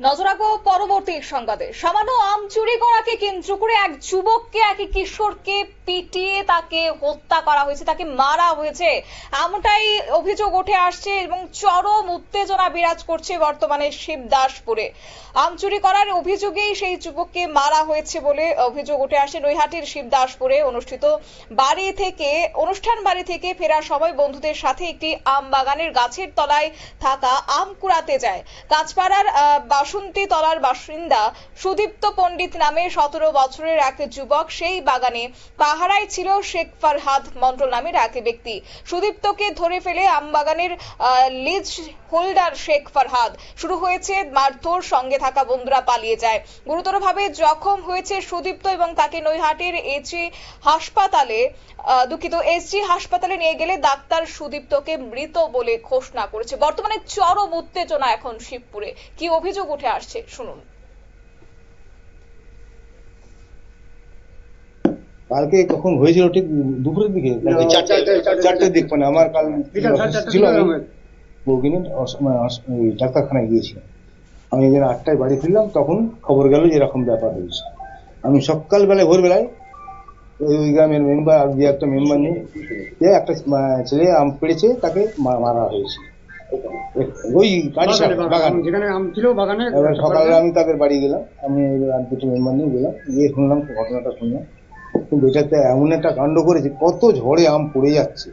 নজর রাখব পরবর্তী সংবাদে। সামান্য আম চুরি করাকে কেন্দ্র করে এক যুবককে এক কিশোরকে পিটিয়ে তাকে হত্যা করা হয়েছে তাকে মারা হয়েছে। এমনটাই অভিযোগ উঠে আসছে এবং চরম উত্তেজনা বিরাজ করছে বর্তমানে শিবদাসপুরে। আম চুরি করার অভিযোগেই সেই যুবককে মারা হয়েছে বলে অভিযোগ উঠে আসে। নৈহাটির শিবদাসপুরে অনুষ্ঠিত বাড়ি থেকে অনুষ্ঠান বাড়ি থেকে ফেরার সময় বন্ধুদের সাথে একটি আম বাগানের গাছের তলায় থাকা আম কুড়াতে যায়। আহ, বাসন্তী তলার বাসিন্দা সুদীপ্ত পণ্ডিত নামে সতেরো বছরের এক যুবক সেই বাগানে পাহারায় ছিল শেখ ফারহাদ মন্ডল নামের এক ব্যক্তি। সুদীপ্তকে ধরে ফেলে আম বাগানের লিজ হোল্ডার শেখ ফারহাদ। শুরু হয়েছে মারধর, সঙ্গে থাকা বন্ধুরা পালিয়ে যায়। গুরুতরভাবে জখম হয়েছে সুদীপ্ত এবং তাকে নৈহাটির এজি হাসপাতালে দুঃখিত এসজি হাসপাতালে নিয়ে গেলে ডাক্তার সুদীপ্তকে মৃত বলে ঘোষণা করেছে। বর্তমানে চরম উত্তেজনা এখন শিবপুরে। কি অভিযোগ উঠে আসছে শুনুন। কালকে কখন হয়েছিল ঠিক দুপুরের দিকে? চারটের দিক মানে আমার কাল ছিল বউকে মানে ডাক্তারখানায় গিয়েছিলাম। আমি এখানে আটটায় বাড়ি ফিরলাম তখন খবর গেল যে এরকম ব্যাপার হয়েছে। আমি সকালবেলায় ভোরবেলায় ওই ওই গ্রামের মেম্বার আর দু একটা মেম্বার নিয়ে একটা ছেলে আম পেড়েছে তাকে মারা হয়েছে। ওই বাগান যেখানে আম ছিল বাগানে এবার সকালে আমি তাদের বাড়ি গেলাম। আমি আর দুটো মেম্বার নিয়ে গেলাম। গিয়ে শুনলাম ঘটনাটা শুনলাম। কিন্তু এটাতে এমন একটা কাণ্ড করেছে কত ঝড়ে আম পড়ে যাচ্ছে।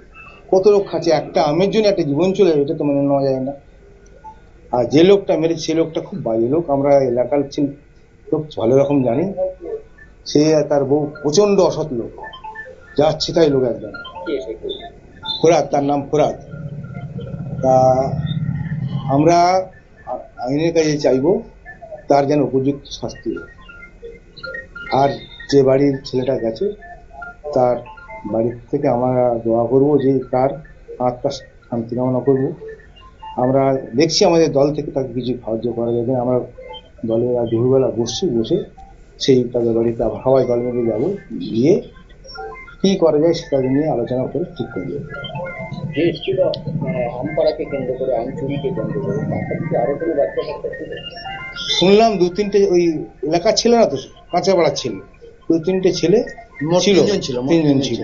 কত লোক খাচ্ছে। একটা আমের জন্য একটা জীবন চলে যাবে, এটা তো মেনে নেওয়া যায় না। আর যে লোকটা মেরেছে সে লোকটা খুব বাজে লোক। আমরা এলাকার লোক ভালো রকম জানি। সে আর তার বউ প্রচণ্ড অসৎ লোক। যাচ্ছে তাই লোক একদম। ফোরাত তার নাম ফোরাত। তা আমরা আইনের কাছে চাইব, তার যেন উপযুক্ত শাস্তি। আর যে বাড়ির ছেলেটা গেছে, তার বাড়ির থেকে আমরা দোয়া করব যে তার আত্মা শান্তি কামনা করব। আমরা দেখছি আমাদের দল থেকে তাকে কিছু সাহায্য করা যাবে। আমরা দলে আজ দুপুরবেলা বসছি, বসে সেই তাদের বাড়িতে সবাই দল মিলে যাব। গিয়ে কি করা যায় সেটা নিয়ে আলোচনা করে ঠিক করব। যে এসেছিল আম পাড়াকে কেন্দ্র করে আম চুরিকে কেন্দ্র করে তার থেকে আরও কোনো বাচ্চা কাচ্চা ছিল শুনলাম দু তিনটে ওই এলাকার ছিল না তো? কাঁচা পাড়ার ছেলে। দু তিনটে ছেলে ছিল। তিনজন ছিল, ছিল। ছিল।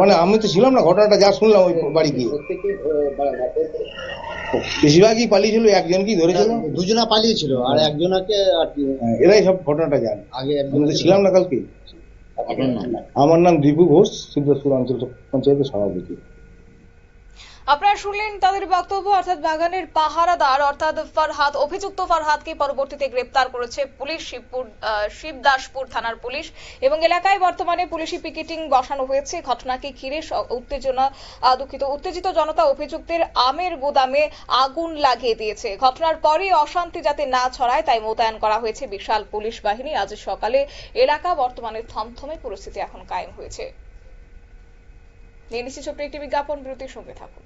মানে আমি তো ছিলাম না ঘটনাটা যা শুনলাম ওই বাড়ি গিয়ে। করে বেশিরভাগই পালিয়েছিল একজনকেই ধরেছিল। দুজনা পালিয়েছিল আর একজনাকে আর হ্যাঁ, এরাই সব ঘটনাটা জানে। আগে একজন আমি তো ছিলাম না কালকে। আমার নাম দীপু ঘোষ সিদ্ধেশ্বর অঞ্চল পঞ্চায়েতের সভাপতি। আপনারা শুনলেন তাদের বক্তব্য, অর্থাৎ বাগানের পাহারাদার, অর্থাৎ ফারহাদ, অভিযুক্ত ফারহাদকে পরবর্তীতে গ্রেপ্তার করেছে পুলিশ, শিবপুর শিবদাসপুর থানার পুলিশ এবং এলাকায় বর্তমানে পুলিশি পিকেটিং বসানো হয়েছে। ঘটনাকে ঘিরে উত্তেজনা দুঃখিত। উত্তেজিত জনতা অভিযুক্তের আমের গুদামে আগুন লাগিয়ে দিয়েছে। ঘটনার পরই অশান্তি যাতে না ছড়ায়, তাই মোতায়েন করা হয়েছে বিশাল পুলিশ বাহিনী। আজ সকালে এলাকা বর্তমানে থমথমে পরিস্থিতি এখন কায়েম হয়েছে। নিয়ে নিচ্ছি ছোট্ট একটি বিজ্ঞাপন, বিরতির সঙ্গে থাকুন।